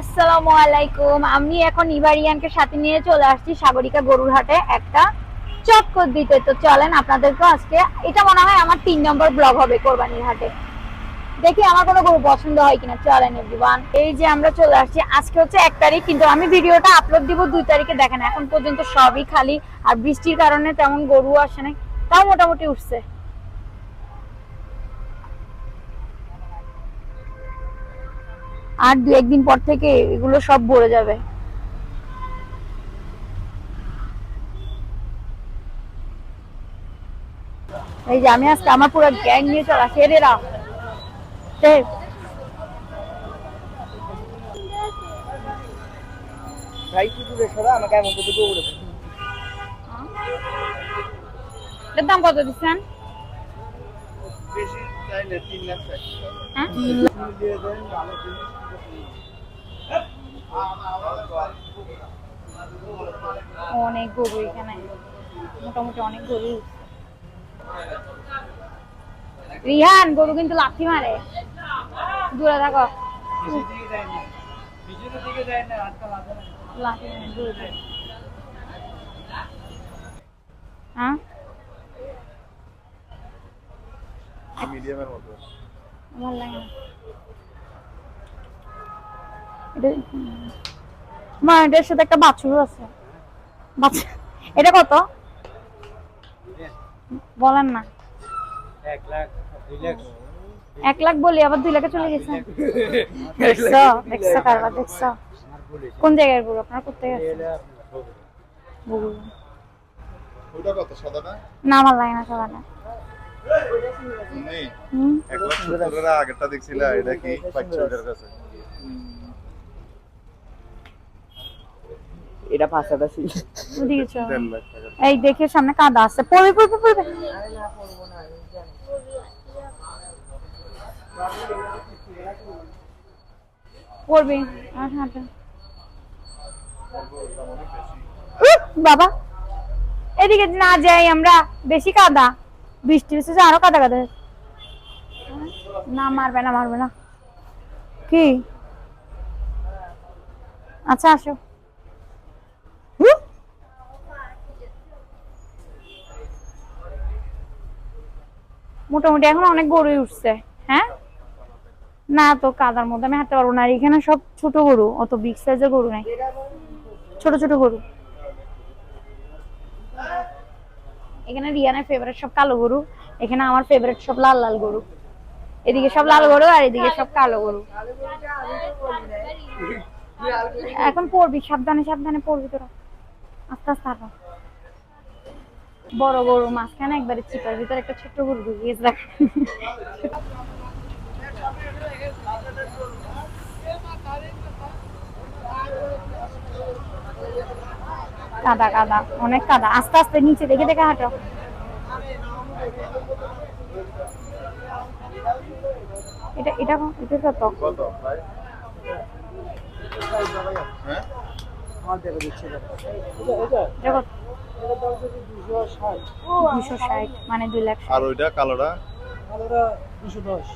আসসালামু আলাইকুম। আমি এখন ইবারিয়ানকে সাথে নিয়ে চলে আসছি সাগরিকা গরুর একটা চক্কর দিতে। তো চলেন আপনাদেরকে আজকে, এটা মনে হয় আমার তিন নম্বর ব্লগ হবে কোরবানির হাটে। দেখি আমার কোনো গরু পছন্দ হয় কিনা। চলেন এভরিওয়ান এই যে আমরা চলে আসছি, আজকে হচ্ছে এক তারিখ, কিন্তু আমি ভিডিওটা আপলোড দিব দুই তারিখে, দেখেন এখন পর্যন্ত সবই খালি, আর বৃষ্টির কারণে তেমন গরু আসে নাই, তাও মোটামুটি উঠছে। আর দু একদিন পর থেকে এগুলো সব ভরে যাবে। এই যে আমি আজকে আমার পুরো গ্যাং নিয়ে চলা সেরেরা ভাই কি দূরে সরা? আমাকে এমন করে দৌড়ে এটার দাম কত দিচ্ছেন? বেশি চাই না তিন লাখ চাই। হ্যাঁ? তিন লাখ দিয়ে দেন ভালো জিনিস। অনেক গরু এখানে। মোটামুটি অনেক গরু। রিহান গরু কিন্তু লাথি মারে। দূরে থাকো। পিছনের দিকে যায় না। মা এটার সাথে একটা বাছুর আছে। বাছুর এটা কত? বলেন না। এক লাখ বলি আবার দুই লাখে চলে গেছে। দেখছ দেখছ কারবার দেখছ। কোন জায়গায়গুলো আপনার করতে গেছে ওটা কত সাদাটা না? আমার লাগে না না। এক লাখ সত্তরের আগেরটা দেখছিলা এটা কি কাছে? এটা টাকা। এই দেখে সামনে কাদা আছে। পড়বে পড়বে পড়বে। পড়বে। আর হাঁটা বাবা। এদিকে না যাই আমরা। বেশি কাদা। বৃষ্টি হচ্ছে আরও কাদা কাদা। না মারবে না মারবে না। কি? আচ্ছা আসো। মোটামুটি এখন অনেক গরুই উঠছে হ্যাঁ? না তো, কাদার মধ্যে আমি হাঁটতে পারব না। আর এখানে সব ছোট গরু, অত বিগ সাইজের গরু নাই। ছোট ছোট গরু। এখানে রিয়ানের ফেভারিট সব কালো গরু, এখানে আমার ফেভারিট সব লাল লাল গরু। এদিকে সব লাল গরু আর এদিকে সব কালো গরু। এখন পড়বি, সাবধানে সাবধানে পড়বি তোরা। আস্তে আস্তে বড় গরু মাঝখানে একবারে চিপার ভিতরে একটা ছোট্ট গরু ঢুকিয়েছে দেখ কাদা কাদা অনেক কাদা। আস্তে আস্তে নিচে দেখে দেখে হাঁটো। এটা এটা কত- এটা কত? কত? ভাই? হ্যাঁ? আমার দেখে দিচ্ছে এটা কত? দুশো ষাট। মানে দুই লাখ আর ওইটা কালোটা? দুশো দশ।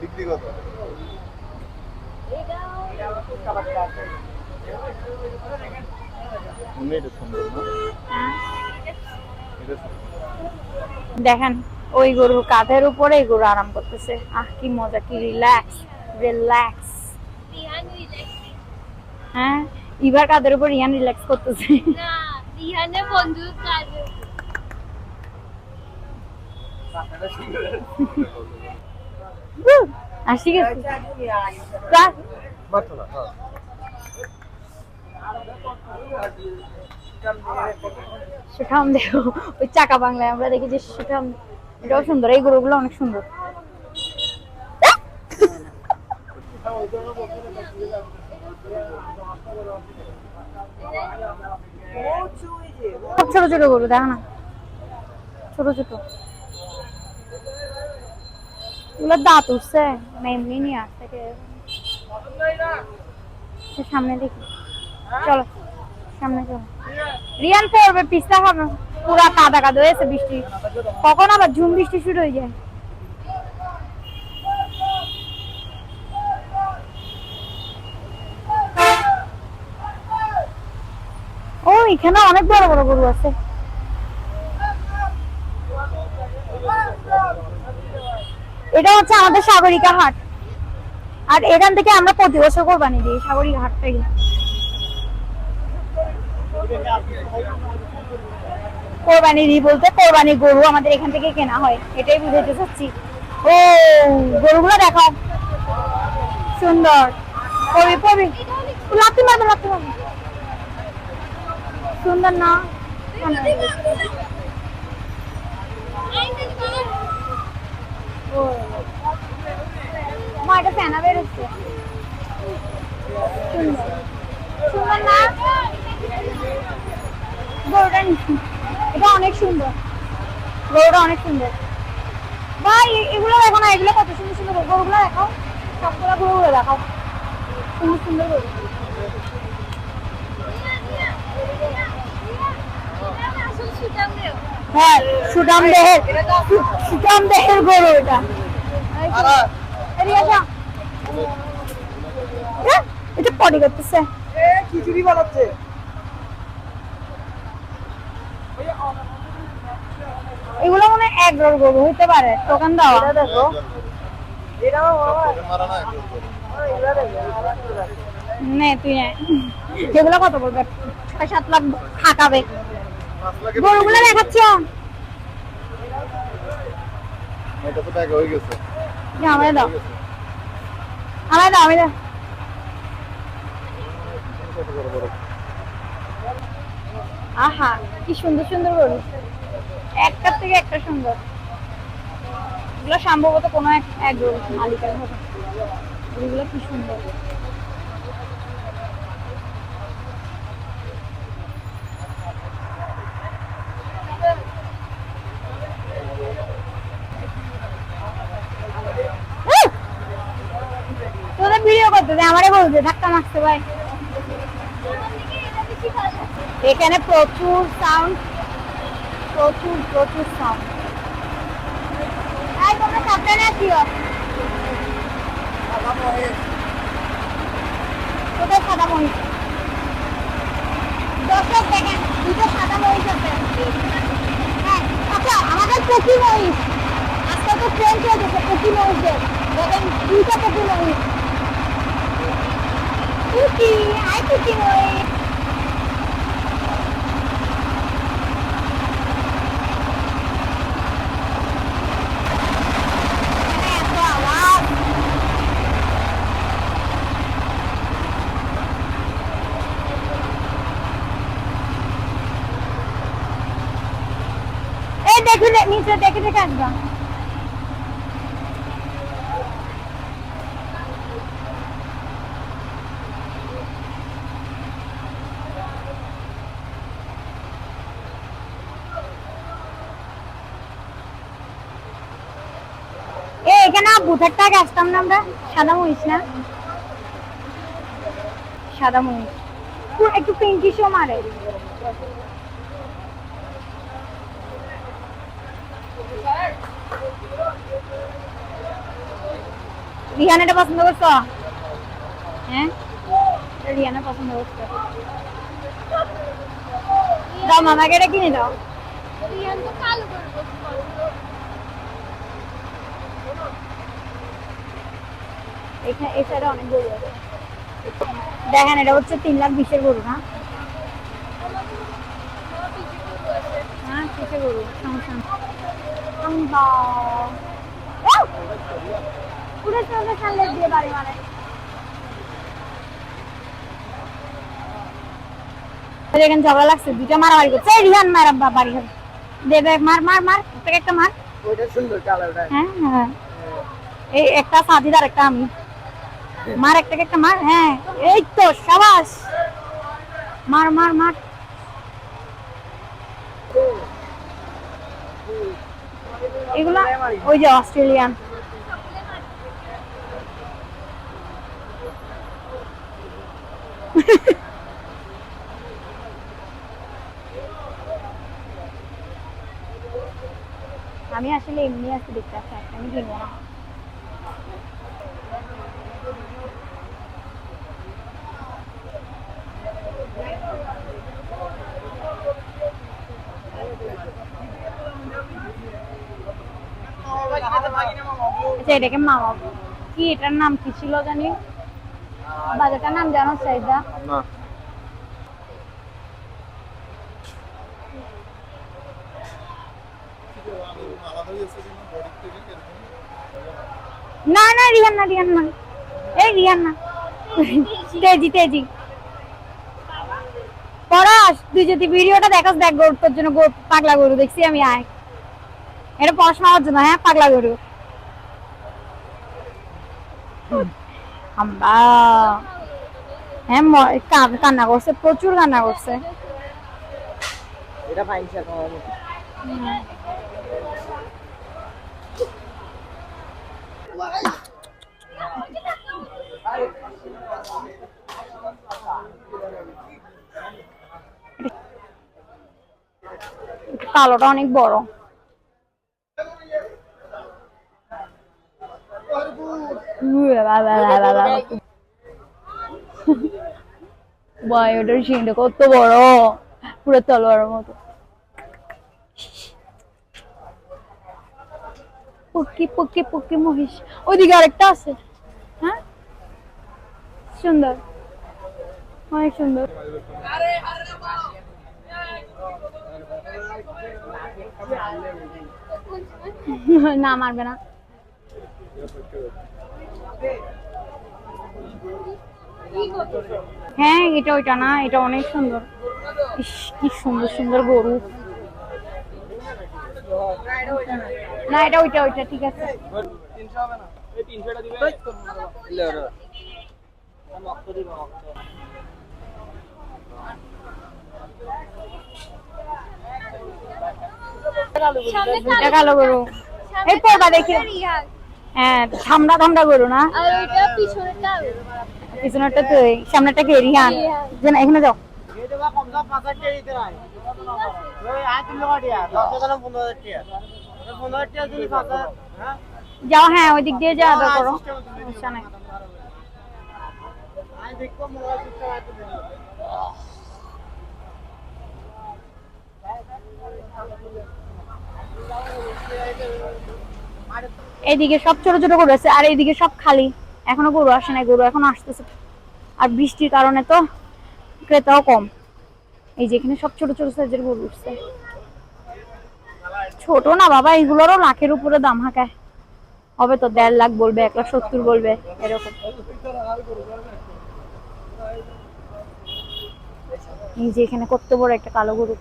বিক্রি কত? হ্যাঁ। দেখেন। ওই গরুর কাঁধের উপরে এই গরু আরাম করতেছে। আহ কি মজা কি রিল্যাক্স রিল্যাক্স হ্যাঁ? ইভার কাঁধের উপর ইয়ান রিল্যাক্স করতেছে। বন্ধুর সুঠাম দেখো ওই চাকা বাংলায় আমরা দেখি যে সুঠাম এটাও সুন্দর, এই গরুগুলো অনেক সুন্দর। ছোট ছোট গরু, দেখো না। ছোট ছোট। এগুলোর দাঁত উঠছে মানে এমনি নিয়ে আস থেকে সামনে দেখি। চলো, সামনে চলো। রিয়ান পড়বে পিস্তা খাবে পুরা কাদা কাদা হয়েছে বৃষ্টি। কখন আবার ঝুম বৃষ্টি শুরু হয়ে যায়? ও, এখানে অনেক বড় বড় গরু আছে। এটা হচ্ছে আমাদের সাগরিকা হাট। আর এখান থেকে আমরা প্রতি বছর কোরবানি দিই, সাগরিকা হাট থেকে কোরবানি দিই বলতে কোরবানি গরু আমাদের এখান থেকে কেনা হয়, এটাই বুঝাইতে চাচ্ছি। ও, গরুগুলো দেখাও। সুন্দর। পড়বি পড়বি লাত্তি মারবে লাত্তি মারবে। সুন্দর না? মা, এটা ফেনা বেরোচ্ছে গরুটা নি- এটা অনেক সুন্দর। গরুটা অনেক সুন্দর। ভাই এগুলো দেখো না এগুলো কত সুন্দর সুন্দর গরু। গরুগুলো দেখাও। সবগুলো গরুগুলো দেখাও। সুন্দর সুন্দর গরু। হ্যাঁ দেহের সুদাম দেহের গরু এটা। হ্যাঁ, এটা পটি করতেছে। খিচুড়ি বানাচ্ছে। এগুলো মনে হয় এক গরু গরু হইতে পারে। দোকান দেওয়া দেখো। না তুই নে। এগুলো কত পড়বে? ছয় সাত লাখ খাটাবে গরুগুলো দেখাচ্ছ এটা তো টাকা হয়ে গেছে। যে আমায় দাও। আমায় দাও আমি দাও। আহা কি সুন্দর সুন্দর গরু। একটার থেকে একটা সুন্দর। এগুলো সম্ভবত কোনো এক এক মালিকের হবে গরুগুলো কি সুন্দর! তোদের ভিডিও আমারে বলছে ধাক্কা মারতে ভাই। এখানে প্রচুর সাউন্ড প্রচুর প্রচুর সাউন্ড তোমরা সাবধানে কোথায় সাদা মহিষ? দর্শক দেখেন দুটো সাদা মহিষ আছে। হ্যাঁ আচ্ছা আমাদের প্রচুর মহিষ আজকে তো ট্রেন চলতেছে পকি মহিষের দেখেন দুইটা পকি মহিষ পুকি আই পুকি মহিষ এখানে এত আওয়াজ এই দেখে নিচে দেখে দেখে আসবা। এখানে বুথেরটা আসতাম না আমরা? সাদা মহিষ না? সাদা মহিষ। একটু পিঙ্কিশও মারে। রিহান এটা পছন্দ করছ? হ্যাঁ? রিহানা পছন্দ করছ। দাও মামাকে এটা কিনে দাও। রিয়ান তো কালো করে এখানে এই সাইডে অনেক গরু আছে। দেখেন এটা হচ্ছে তিন লাখ বিশের গরু না? হ্যাঁ কিসের গরু সমস্যা চলে দিয়ে বাড়ি ঝগড়া লাগছে দুটা মারামারি করছে। এই রিহান মার বাড়ি ঘরে। দে দে মার মার মার। একটা একটা মার। ওইটা সুন্দর কালারটা হ্যাঁ হ্যাঁ। এই একটা সাদিদার একটা আমি মার একটা একটা মার। হ্যাঁ এই তো সাবাস। মার মার মার। এগুলা ওই যে অস্ট্রেলিয়ান। আমি আসলে এমনি আছি দেখতে আসছি আমি কিনবো না আচ্ছা এটাকে মামা কি এটার নাম কি ছিল জানি? বাজারটার নাম জানো সাইদা? না। না না রিহান না রিহান না। এই রিহান না। তেজি তেজি। পড়াস তুই যদি ভিডিওটা দেখাস দেখ তোর জন্য পাগলা গরু দেখছি আমি আয়। এটা পড়াশোনার জন্য হ্যাঁ পাগলা গরু? হ্যাঁ কান্না করছে প্রচুর কান্না করছে। এটা কালোটা অনেক বড়। ভাই ওটার শিংটা কত বড় পুরো তলোয়ারের মতো পুকি পুকি পুকি মহিষ ওইদিকে আরেকটা আছে হ্যাঁ সুন্দর অনেক সুন্দর না, মারবে না। হ্যাঁ এটা ওইটা না এটা অনেক সুন্দর। ইস কি সুন্দর সুন্দর গরু। না এটা ওইটা ওইটা ঠিক আছে। কালো গরু। এই পড়বা দেখি। হ্যাঁ ঠান্ডা ঠান্ডা গরু না। আর ওইটা পিছনেরটা পিছনেরটা তুই সামনেটা কে রিহান যে না এখানে যাও। হ্যাঁ যাও হ্যাঁ ওই দিক দিয়ে যাওয়া দাওয়া করো। সমস্যা নাই। এইদিকে সব ছোট ছোট গরু আছে, আর এইদিকে সব খালি। এখনও গরু আসে নাই, গরু এখনও আসতেছে। আর বৃষ্টির কারণে তো ক্রেতাও কম। এই যে এখানে সব ছোট ছোট সাইজের গরু উঠছে। ছোট না বাবা, এগুলোরও লাখের উপরে দাম হাঁকায়। হবে তো দেড় লাখ বলবে, এক লাখ সত্তর বলবে, এরকম। এই যে এখানে কত বড় একটা কালো গরু।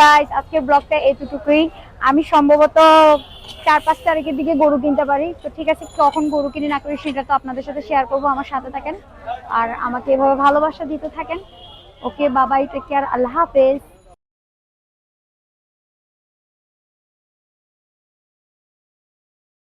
গাইস আজকের ব্লগটা এতটুকুই। আমি সম্ভবত চার পাঁচ তারিখের দিকে গরু কিনতে পারি। তো ঠিক আছে, কখন গরু কিনে না করি সেটা তো আপনাদের সাথে শেয়ার করব, আমার সাথে থাকেন। আর আমাকে এভাবে ভালোবাসা দিতে থাকেন। ওকে বাবাই টেক কেয়ার আল্লাহ হাফেজ।